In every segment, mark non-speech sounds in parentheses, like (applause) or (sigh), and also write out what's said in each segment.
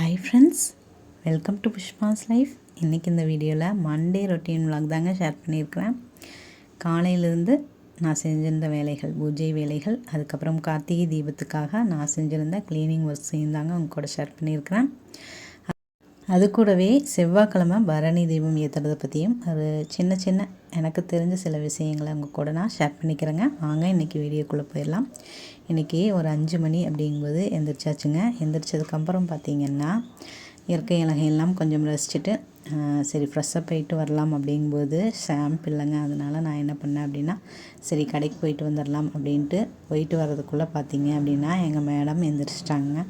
Hi friends welcome to Pushpa's life இன்றைக்கி இந்த வீடியோவில் மண்டே ரொட்டீன் vlog தாங்க ஷேர் பண்ணியிருக்கிறேன். காலையிலேருந்து நான் செஞ்சிருந்த வேலைகள் பூஜை வேலைகள் அதுக்கப்புறம் கார்த்திகை தீபத்துக்காக நான் செஞ்சுருந்த க்ளீனிங் ஒர்க்ஸையும் தாங்க உங்க கூட ஷேர் பண்ணியிருக்கிறேன். அது கூடவே செவ்வாய்க்கிழமை பரணி தீபம் ஏற்றுறதை பற்றியும் ஒரு சின்ன சின்ன எனக்கு தெரிஞ்ச சில விஷயங்களை உங்கள் கூட நான் ஷேர் பண்ணிக்கிறேங்க. வாங்க இன்றைக்கி வீடியோக்குள்ளே போயிடலாம். இன்றைக்கி ஒரு அஞ்சு மணி அப்படிங்கும்போது எந்திரிச்சாச்சுங்க. எந்திரிச்சதுக்கப்புறம் பார்த்தீங்கன்னா இயற்கை இலகையெல்லாம் கொஞ்சம் ரசிச்சுட்டு சரி ஃப்ரெஷ்ஷாக போயிட்டு வரலாம் அப்படிங்கும்போது ஷாம்பு இல்லைங்க. அதனால் நான் என்ன பண்ணேன் அப்படின்னா சரி கடைக்கு போயிட்டு வந்துடலாம் அப்படின்ட்டு போயிட்டு வர்றதுக்குள்ளே பார்த்தீங்க அப்படின்னா எங்கள் மேடம் எந்திரிச்சிட்டாங்க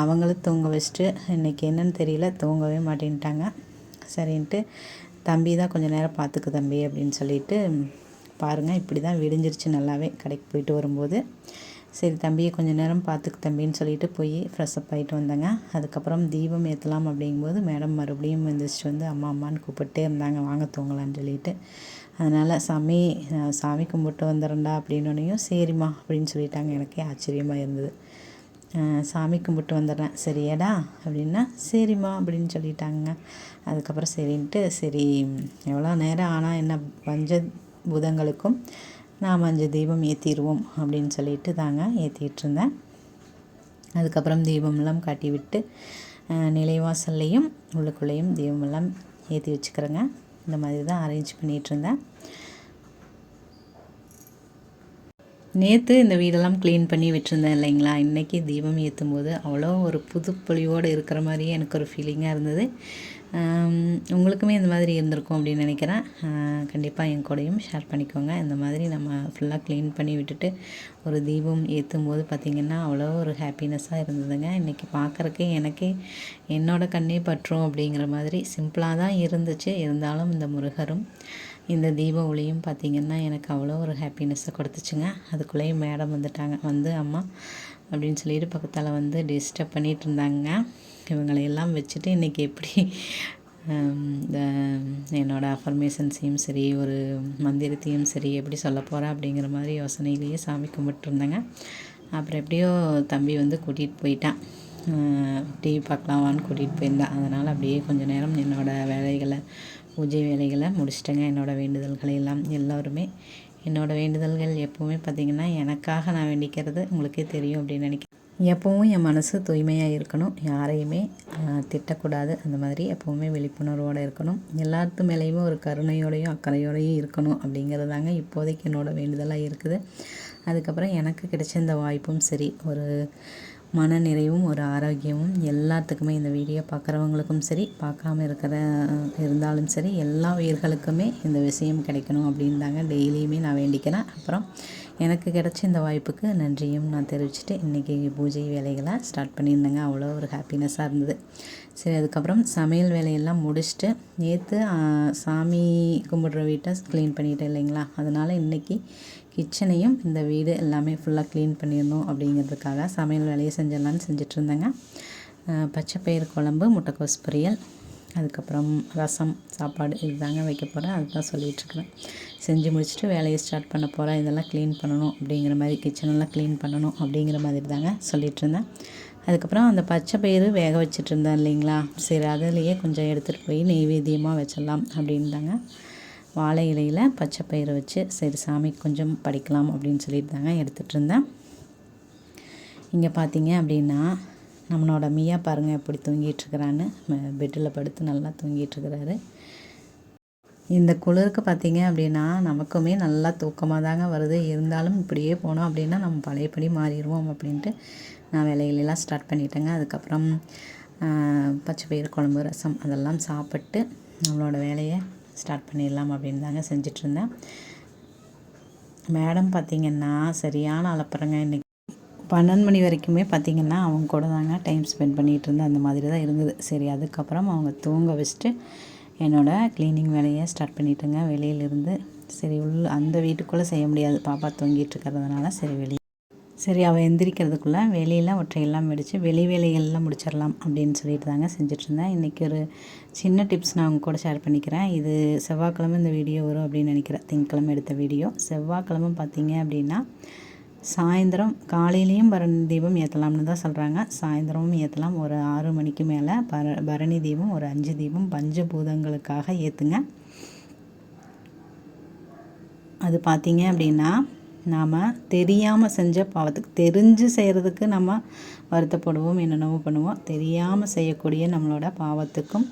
அவங்களும் தூங்க வச்சுட்டு இன்றைக்கி என்னன்னு தெரியல தூங்கவே மாட்டேன்ட்டாங்க. சரின்ட்டு தம்பி தான் கொஞ்சம் நேரம் பார்த்துக்கு தம்பி அப்படின்னு சொல்லிட்டு பாருங்கள் இப்படி தான் விடிஞ்சிருச்சு நல்லாவே கடைக்கு போயிட்டு வரும்போது சரி தம்பியை கொஞ்சம் நேரம் பார்த்துக்கு தம்பின்னு சொல்லிட்டு போய் ஃப்ரெஷ்அப் ஆகிட்டு வந்தேங்க. அதுக்கப்புறம் தீபம் ஏற்றலாம் அப்படிங்கும்போது மேடம் மறுபடியும் எந்திரிச்சு வந்து அம்மா அம்மான்னு கூப்பிட்டே இருந்தாங்க. வாங்க தூங்கலான்னு சொல்லிட்டு. அதனால் சாமி சாமி கும்பிட்டு வந்துடுறேன்டா அப்படின்னோடனையும் சரிம்மா அப்படின்னு சொல்லிட்டாங்க. எனக்கே ஆச்சரியமாக இருந்தது. சாமி கும்பிட்டு வந்துடுறேன். சரியாடா? அப்படின்னா சரிம்மா அப்படின்னு சொல்லிட்டாங்க. அதுக்கப்புறம் சரின்ட்டு சரி எவ்வளோ நேரம் ஆனால் என்ன பஞ்ச பூதங்களுக்கும் நாம் அஞ்சு தீபம் ஏற்றிடுவோம் அப்படின்னு சொல்லிட்டு தாங்க ஏற்றிட்டு இருந்தேன். அதுக்கப்புறம் தீபமெல்லாம் காட்டி விட்டு நிலைவாசல்லையும் உள்ளுக்குள்ளேயும் தீபமெல்லாம் ஏற்றி வச்சுக்கிறேங்க. இந்த மாதிரி தான் அரேஞ்ச் பண்ணிகிட்டு இருந்தேன். நேற்று இந்த வீடெல்லாம் க்ளீன் பண்ணி விட்டுருந்தேன் இல்லைங்களா? இன்றைக்கி தீபம் ஏற்றும் போது அவ்வளோ ஒரு புதுப்பொலிவோடு இருக்கிற மாதிரியே எனக்கு ஒரு ஃபீலிங்காக இருந்தது. உங்களுக்குமே இந்த மாதிரி இருந்திருக்கும் அப்படின்னு நினைக்கிறேன். கண்டிப்பாக என் கூடயும் ஷேர் பண்ணிக்கோங்க. இந்த மாதிரி நம்ம ஃபுல்லாக க்ளீன் பண்ணி விட்டுட்டு ஒரு தீபம் ஏற்றும் போது பார்த்திங்கன்னா அவ்வளோ ஒரு ஹாப்பினஸ்ஸாக இருந்ததுங்க. இன்றைக்கி பார்க்குறக்கு எனக்கே என்னோடய கண்ணே பற்றும் அப்படிங்கிற மாதிரி சிம்பிளாக தான் இருந்துச்சு. இருந்தாலும் இந்த முருகரும் இந்த தீப ஒளியும் பார்த்திங்கன்னா எனக்கு அவ்வளோ ஒரு ஹாப்பினஸ்ஸை கொடுத்துச்சுங்க. அதுக்குள்ளேயும் மேடம் வந்துட்டாங்க. வந்து அம்மா அப்படின்னு சொல்லிட்டு பக்கத்தால் வந்து டிஸ்டர்ப் பண்ணிகிட்டு இருந்தாங்க. இவங்களையெல்லாம் வச்சுட்டு இன்றைக்கி எப்படி இந்த என்னோடய அஃபர்மேஷன்ஸையும் சரி ஒரு மந்திரத்தையும் சரி எப்படி சொல்ல போகிறேன் அப்படிங்கிற மாதிரி யோசனையிலேயே சாமி கும்பிட்டுருந்தேங்க அப்புறம் எப்படியோ தம்பி வந்து கூட்டிகிட்டு போயிட்டான். டிவி பார்க்கலாமான்னு கூட்டிகிட்டு போயிருந்தேன் அதனால் அப்படியே கொஞ்சம் நேரம் என்னோடய வேலைகளை பூஜை வேலைகளை முடிச்சிட்டேங்க. என்னோடய வேண்டுதல்களை எல்லாம் எல்லோருமே. என்னோடய வேண்டுதல்கள் எப்போவுமே பார்த்திங்கன்னா எனக்காக நான் வேண்டிக்கிறது உங்களுக்கே தெரியும் அப்படின்னு நினைக்கிறேன். எப்போவும் என் மனசு தூய்மையாக இருக்கணும். யாரையுமே திட்டக்கூடாது. அந்த மாதிரி எப்போவுமே விழிப்புணர்வோடு இருக்கணும். எல்லாத்து மேலேயுமே ஒரு கருணையோடையும் அக்கறையோடையும் இருக்கணும் அப்படிங்கிறது தாங்க இப்போதைக்கு என்னோடய வேண்டுதலாக இருக்குது. அதுக்கப்புறம் எனக்கு கிடைச்ச இந்த வாய்ப்பும் சரி. ஒரு மன நிறைவும் ஒரு ஆரோக்கியமும் எல்லாத்துக்குமே இந்த வீடியோ பார்க்குறவங்களுக்கும் சரி பார்க்காம இருக்கிற இருந்தாலும் சரி எல்லா உயிர்களுக்குமே இந்த விஷயம் கிடைக்கணும் அப்படின்னு தாங்க டெய்லியுமே நான் வேண்டிக்கிறேன். அப்புறம் எனக்கு கிடைச்ச இந்த வாய்ப்புக்கு நன்றியும் நான் தெரிவிச்சுட்டு இன்றைக்கி பூஜை வேலைகளை ஸ்டார்ட் பண்ணியிருந்தேங்க. அவ்வளோ ஒரு ஹாப்பினஸ்ஸாக இருந்தது. சரி அதுக்கப்புறம் சமையல் வேலையெல்லாம் முடிச்சுட்டு நேற்று சாமி கும்பிடுற வீட்டை க்ளீன் பண்ணிட்டேன் இல்லைங்களா? அதனால் இன்றைக்கி கிச்சனையும் இந்த வீடு எல்லாமே ஃபுல்லாக க்ளீன் பண்ணிடணும் அப்படிங்கிறதுக்காக சமையல் வேலையை செஞ்சிடலான்னு செஞ்சுட்டு இருந்தேங்க பச்சை பயிறு குழம்பு முட்டைக்கோஸ் பொரியல் அதுக்கப்புறம் ரசம் சாப்பாடு இதுதாங்க வைக்க போகிறேன் அதுதான் சொல்லிகிட்ருக்குறேன் செஞ்சு முடிச்சுட்டு வேலையை ஸ்டார்ட் பண்ண போகிறேன் இதெல்லாம் க்ளீன் பண்ணணும் அப்படிங்கிற மாதிரி கிச்சனெல்லாம் க்ளீன் பண்ணணும் அப்படிங்கிற மாதிரி தாங்க சொல்லிகிட்டு இருந்தேன் அதுக்கப்புறம் அந்த பச்சை பயிறு வேக வச்சுட்டு இருந்தேன் இல்லைங்களா? சரி அதுலேயே கொஞ்சம் எடுத்துகிட்டு போய் நெய்வேத்தியமாக வச்சிடலாம் அப்படின்னு தாங்க வாழை இலையில் பச்சை பயிறு வச்சு சரி சாமி கொஞ்சம் படிக்கலாம் அப்படின்னு சொல்லிட்டு தாங்க எடுத்துகிட்டு இருந்தேன் இங்கே பார்த்தீங்க அப்படின்னா நம்மளோட மியா பாருங்கள் எப்படி தூங்கிட்டுருக்கிறான்னு பெட்டில் படுத்து நல்லா தூங்கிட்டுருக்கிறாரு இந்த குளிருக்கு பார்த்தீங்க அப்படின்னா நமக்குமே நல்லா தூக்கமாக தாங்க வருது. இருந்தாலும் இப்படியே போனோம் அப்படின்னா நம்ம பழையபடி மாறிடுவோம் அப்படின்ட்டு நான் வேலைகளெல்லாம் ஸ்டார்ட் பண்ணிட்டேங்க. அதுக்கப்புறம் பச்சை பயிறு குழம்பு ரசம் அதெல்லாம் சாப்பிட்டு நம்மளோட வேலையை ஸ்டார்ட் பண்ணிடலாம் அப்படின்னு தாங்க செஞ்சிட்ருந்தேன். மேடம் பார்த்திங்கன்னா சரியான அலப்பறங்க. இன்னைக்கு பன்னெண்டு மணி வரைக்குமே பார்த்திங்கன்னா அவங்க கூட தாங்க டைம் ஸ்பெண்ட் பண்ணிகிட்டு இருந்தேன் அந்த மாதிரி தான் இருந்தது. சரி அதுக்கப்புறம் அவங்க தூங்க வச்சுட்டு என்னோடய க்ளீனிங் வேலையை ஸ்டார்ட் பண்ணிட்டேங்க. வெளியிலேருந்து சரி உள்ள அந்த வீட்டுக்குள்ளே செய்ய முடியாது. பாப்பா தூங்கிட்டு இருக்கிறதுனால சரி வெளியே சரி அவள் எந்திரிக்கிறதுக்குள்ளே வெளியில் ஒற்றையெல்லாம் வெடித்து வெளி வேலைகள்லாம் முடிச்சிடலாம் அப்படின்னு சொல்லிட்டு தாங்க செஞ்சிட்ருந்தேன். இன்றைக்கி ஒரு சின்ன டிப்ஸ் நான் உங்கள் கூட ஷேர் பண்ணிக்கிறேன். இது செவ்வாய்க்கிழமை இந்த வீடியோ வரும் அப்படின்னு நினைக்கிறேன் திங்கக்கிழமை எடுத்த வீடியோ செவ்வாய்க்கிழமை பார்த்தீங்க அப்படின்னா சாயந்தரம் காலையிலையும் பரணி தீபம் ஏற்றலாம்னு தான் சொல்கிறாங்க சாயந்தரமும் ஏற்றலாம் ஒரு ஆறு மணிக்கு மேலே பர பரணி தீபம் ஒரு அஞ்சு தீபம் பஞ்சபூதங்களுக்காக ஏற்றுங்க அது பார்த்தீங்க அப்படின்னா நாம் தெரியாமல் செஞ்ச பாவத்துக்கு தெரிஞ்சு செய்கிறதுக்கு நம்ம வருத்தப்படுவோம் என்னென்னவோ பண்ணுவோம். தெரியாமல் செய்யக்கூடிய நம்மளோட பாவத்துக்கும்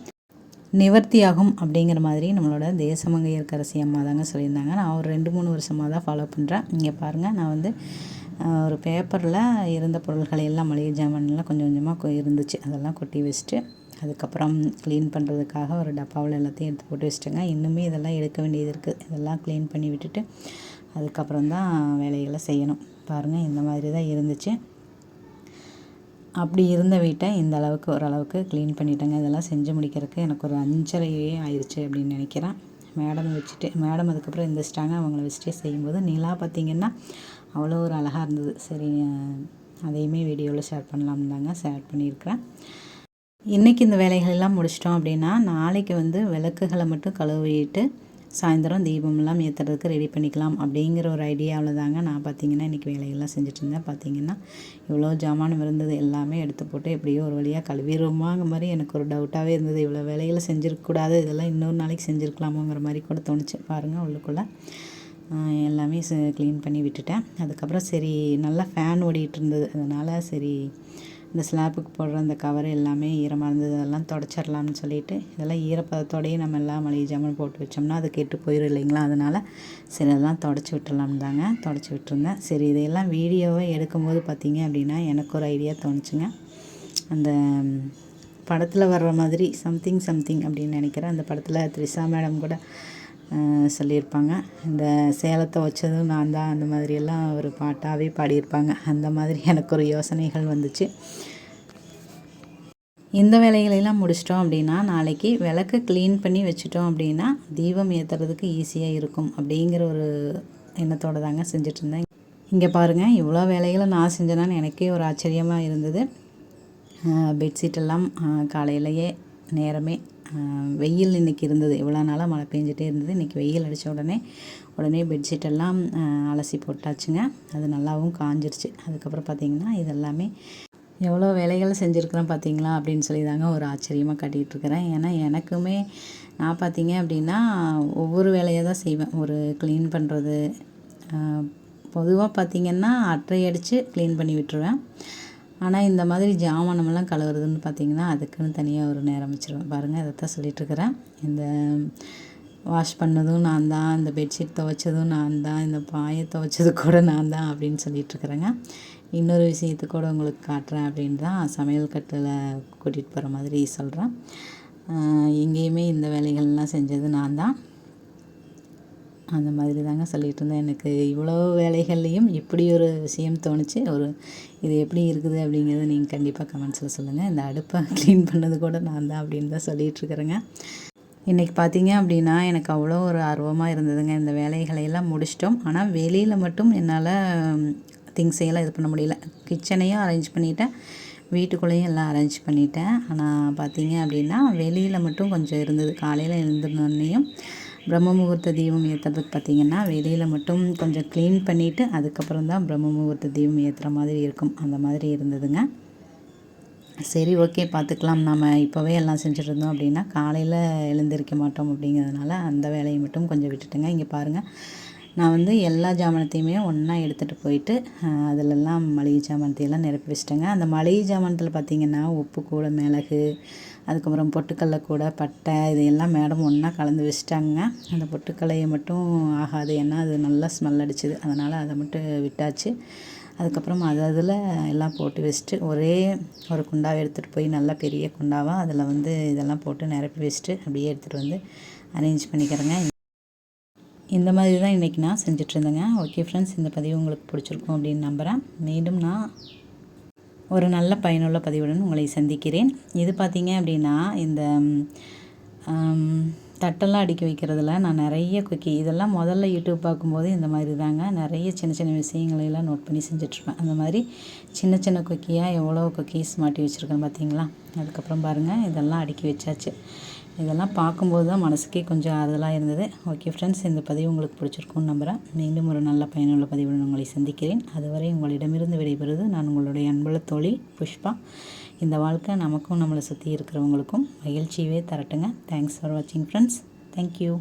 நிவர்த்தியாகும் அப்படிங்கிற மாதிரி நம்மளோட தேசமங்கையர்கரசி அம்மா தாங்க சொல்லியிருந்தாங்க. நான் ஒரு ரெண்டு மூணு வருஷமாக தான் ஃபாலோ பண்ணுறேன் இங்கே பாருங்கள் நான் வந்து ஒரு பேப்பரில் இருந்த பொருள்களை எல்லாம் மளிகை ஜாமான்லாம் கொஞ்சம் கொஞ்சமாக இருந்துச்சு. அதெல்லாம் கொட்டி வச்சுட்டு அதுக்கப்புறம் க்ளீன் பண்ணுறதுக்காக ஒரு டப்பாவில் எல்லாத்தையும் எடுத்து போட்டு வச்சுட்டேங்க. இன்னுமே இதெல்லாம் எடுக்க வேண்டியது இருக்குது இதெல்லாம் க்ளீன் பண்ணி விட்டுட்டு அதுக்கப்புறம் தான் வேலைகளை செய்யணும். பாருங்கள் இந்த மாதிரி தான் இருந்துச்சு. அப்படி இருந்த வீட்டை இந்த அளவுக்கு ஓரளவுக்கு க்ளீன் பண்ணிட்டேங்க. இதெல்லாம் செஞ்சு முடிக்கிறதுக்கு எனக்கு ஒரு அஞ்சரையே ஆயிடுச்சு அப்படின்னு நினைக்கிறேன். மேடம் வச்சுட்டு மேடம் அதுக்கப்புறம் எந்திரிச்சிட்டாங்க. அவங்கள வச்சுட்டே செய்யும்போது நிலா பார்த்திங்கன்னா அவ்வளோ ஒரு அழகாக இருந்தது. சரி அதையுமே வீடியோவில் ஷேர் பண்ணலாம் தாங்க ஷேர் பண்ணியிருக்கிறேன். இன்றைக்கி இந்த வேலைகள் எல்லாம் முடிச்சிட்டோம் அப்படின்னா நாளைக்கு வந்து விளக்குகளை மட்டும் கழுவிட்டு சாயந்தரம் தீபமெல்லாம் ஏற்றுறதுக்கு ரெடி பண்ணிக்கலாம் அப்படிங்கிற ஒரு ஐடியாவில் தாங்க நான் பார்த்தீங்கன்னா இன்றைக்கி வேலைகள்லாம் செஞ்சுட்டு இருந்தேன் பார்த்தீங்கன்னா இவ்வளோ ஜாமானம் இருந்தது எல்லாமே எடுத்து போட்டு எப்படியோ ஒரு வழியாக கழுவிடுவோமாங்கிற மாதிரி எனக்கு ஒரு டவுட்டாகவே இருந்தது. இவ்வளோ வேலைகளை செஞ்சுருக்கக்கூடாது இதெல்லாம் இன்னொரு நாளைக்கு செஞ்சுருக்கலாமோங்கிற மாதிரி கூட தோணுச்சு. பாருங்கள் உள்ளுக்குள்ளே எல்லாமே க்ளீன் பண்ணி விட்டுட்டேன். அதுக்கப்புறம் சரி நல்லா ஃபேன் ஓடிட்டு இருந்தது அதனால் சரி இந்த ஸ்லாப்புக்கு போடுற அந்த கவர் எல்லாமே ஈரமாக இருந்தது. அதெல்லாம் தொடச்சிடலாம்னு சொல்லிட்டு இதெல்லாம் ஈரப்பதத்தோடையே நம்ம எல்லாம் மளிகை ஜாமான் போட்டு வச்சோம்னா அது கெட்டு போயிடும் இல்லைங்களா? அதனால் சரி அதெல்லாம் தொடச்சி விட்டுடலாம் தாங்க. தொடச்சி விட்டுருந்தேன். சரி இதையெல்லாம் வீடியோவை எடுக்கும்போது பார்த்தீங்க அப்படின்னா எனக்கு ஒரு ஐடியா தோணுச்சுங்க. அந்த படத்தில் வர்ற மாதிரி சம்திங் சம்திங் அப்படின்னு நினைக்கிறேன். அந்த படத்தில் த்ரிஷா மேடம் கூட சொல்லியிருப்பாங்க. இந்த சேலத்தை வச்சதும் நான் தான் அந்த மாதிரியெல்லாம் ஒரு பாட்டாகவே பாடியிருப்பாங்க. அந்த மாதிரி எனக்கு ஒரு யோசனைகள் வந்துச்சு. இந்த வேலைகளெல்லாம் முடிச்சிட்டோம் அப்படின்னா நாளைக்கு விளக்கு க்ளீன் பண்ணி வச்சுட்டோம் அப்படின்னா தீபம் ஏற்றுறதுக்கு ஈஸியாக இருக்கும் அப்படிங்கிற ஒரு எண்ணத்தோடு தாங்க செஞ்சிட்ருந்தேன் இங்கே பாருங்கள் இவ்வளோ வேலைகளை நான் செஞ்சேனான்னு எனக்கே ஒரு ஆச்சரியமாக இருந்தது. பெட்ஷீட்டெல்லாம் காலையிலையே நேரமே வெயில் இன்றைக்கி இருந்தது. இவ்வளோ நாளாக மழை பெஞ்சிட்டே இருந்தது. இன்றைக்கி வெயில் அடித்த உடனே உடனே பெட்ஷீட்டெல்லாம் அலசி போட்டாச்சுங்க. அது நல்லாவும் காஞ்சிருச்சு. அதுக்கப்புறம் பார்த்திங்கன்னா இதெல்லாமே எவ்வளோ வேலைகள் செஞ்சுருக்குறேன் பார்த்தீங்களா அப்படின்னு சொல்லி தாங்க ஒரு ஆச்சரியமாக கட்டிகிட்ருக்கிறேன் ஏன்னா எனக்குமே நான் பார்த்தீங்க அப்படின்னா ஒவ்வொரு வேலையாக தான் செய்வேன். ஒரு க்ளீன் பண்ணுறது பொதுவாக பார்த்திங்கன்னா அட்டை அடித்து க்ளீன் பண்ணி விட்டுருவேன். ஆனால் இந்த மாதிரி ஜாமானமெல்லாம் கழுவுறதுன்னு பார்த்திங்கன்னா அதுக்குன்னு தனியாக ஒரு நேரம் வச்சுருவேன். பாருங்கள் அதை தான் சொல்லிகிட்ருக்கிறேன் இந்த வாஷ் பண்ணதும் நான் தான் இந்த பெட்ஷீட் துவைச்சதும் நான் தான் இந்த பாயை துவைச்சது கூட நான் தான் அப்படின்னு சொல்லிகிட்ருக்குறேங்க இன்னொரு விஷயத்து கூட உங்களுக்கு காட்டுறேன் அப்படின்னு தான் சமையல் கட்டில் கூட்டிகிட்டு போகிற மாதிரி சொல்கிறேன் எங்கேயுமே இந்த வேலைகள்லாம் செஞ்சது நான் தான். அந்த மாதிரி தாங்க சொல்லிகிட்டு இருந்தேன் எனக்கு இவ்வளோ வேலைகள்லேயும் இப்படி ஒரு விஷயம் தோணுச்சு. ஒரு இது எப்படி இருக்குது அப்படிங்கிறத நீங்கள் கண்டிப்பாக கமெண்ட்ஸில் சொல்லுங்கள் இந்த அடுப்பை (laughs) க்ளீன் பண்ணது கூட நான் தான் அப்படின்னு தான் சொல்லிகிட்ருக்குறேங்க இன்றைக்கி பார்த்தீங்க அப்படின்னா எனக்கு அவ்வளோ ஒரு ஆர்வமாக இருந்ததுங்க. இந்த வேலைகளையெல்லாம் முடிச்சிட்டோம். ஆனால் வெளியில் மட்டும் என்னால் திங்ஸையெல்லாம் இது பண்ண முடியல. கிச்சனையும் அரேஞ்ச் பண்ணிட்டேன். வீட்டுக்குள்ளேயும் எல்லாம் அரேஞ்ச் பண்ணிட்டேன். ஆனால் பார்த்தீங்க அப்படின்னா வெளியில் மட்டும் கொஞ்சம் இருந்தது. காலையில் எழுந்திருந்தோன்னையும் பிரம்ம முகூர்த்த தீபம் ஏற்றுறது பார்த்திங்கன்னா வெளியில் மட்டும் கொஞ்சம் க்ளீன் பண்ணிவிட்டு அதுக்கப்புறம் தான் பிரம்ம முகூர்த்த தீபம் ஏற்றுற மாதிரி இருக்கும். அந்த மாதிரி இருந்ததுங்க. சரி ஓகே பார்த்துக்கலாம் நம்ம இப்போவே எல்லாம் செஞ்சுட்ருந்தோம் அப்படின்னா காலையில் எழுந்திருக்க மாட்டோம் அப்படிங்கிறதுனால அந்த வேலையை மட்டும் கொஞ்சம் விட்டுட்டுங்க. இங்கே பாருங்கள் நான் வந்து எல்லா ஜாமனத்தையுமே ஒன்றா எடுத்துகிட்டு போயிட்டு அதிலெல்லாம் மளிகை ஜாமனத்தையெல்லாம் நிரப்பி வச்சிட்டேங்க. அந்த மளிகை ஜாமனத்தில் பார்த்திங்கன்னா உப்பு கூட மிளகு அதுக்கப்புறம் பொட்டுக்கடல கூட பட்டை இதையெல்லாம் மேடம் ஒன்றா கலந்து வச்சுட்டாங்க. அந்த பொட்டுக்கல்லையை மட்டும் ஆகாது. ஏன்னா அது நல்லா ஸ்மெல் அடிச்சுது. அதனால் அதை மட்டும் விட்டாச்சு. அதுக்கப்புறம் அது அதில் எல்லாம் போட்டு வச்சுட்டு ஒரே ஒரு குண்டாவை எடுத்துகிட்டு போய் நல்லா பெரிய குண்டாவாக அதில் வந்து இதெல்லாம் போட்டு நிரப்பி வச்சுட்டு அப்படியே எடுத்துகிட்டு வந்து அரேஞ்ச் பண்ணிக்கிறேங்க. இந்த மாதிரி தான் இன்றைக்கி நான் செஞ்சிட்ருந்தேங்க ஓகே ஃப்ரெண்ட்ஸ் இந்த பதிவு உங்களுக்கு பிடிச்சிருக்கும் அப்படின்னு நம்புகிறேன் மீண்டும் நான் ஒரு நல்ல பயனுள்ள பதிவுடன் உங்களை சந்திக்கிறேன். இது பார்த்திங்க அப்படின்னா இந்த தட்டெல்லாம் அடுக்கி வைக்கிறதுல நான் நிறைய குக்கி இதெல்லாம் முதல்ல யூடியூப் பார்க்கும்போது இந்த மாதிரி தாங்க நிறைய சின்ன சின்ன விஷயங்களையெல்லாம் நோட் பண்ணி செஞ்சிட்ருப்பேன். அந்த மாதிரி சின்ன சின்ன குக்கியாக எவ்வளோ குக்கீஸ் மாட்டி வச்சுருக்கேன் பார்த்தீங்களா அதுக்கப்புறம் பாருங்கள் இதெல்லாம் அடுக்கி வச்சாச்சு. இதெல்லாம் பார்க்கும்போது தான் மனசுக்கே கொஞ்சம் ஆறுதலாக இருந்தது. ஓகே ஃப்ரெண்ட்ஸ் இந்த பதிவு உங்களுக்கு பிடிச்சிருக்கும்னு நம்புகிறேன் மீண்டும் ஒரு நல்ல பயனுள்ள பதிவுடன் உங்களை சந்திக்கிறேன். அதுவரை உங்களிடமிருந்து விடைபெறுவது நான் உங்களுடைய அன்புள்ள தோழி புஷ்பா. இந்த வாழ்க்கை நமக்கும் நம்மளை சுற்றி இருக்கிறவங்களுக்கும் மகிழ்ச்சியவே தரட்டுங்க. தேங்க்ஸ் ஃபார் வாட்சிங் ஃப்ரெண்ட்ஸ் தேங்க்யூ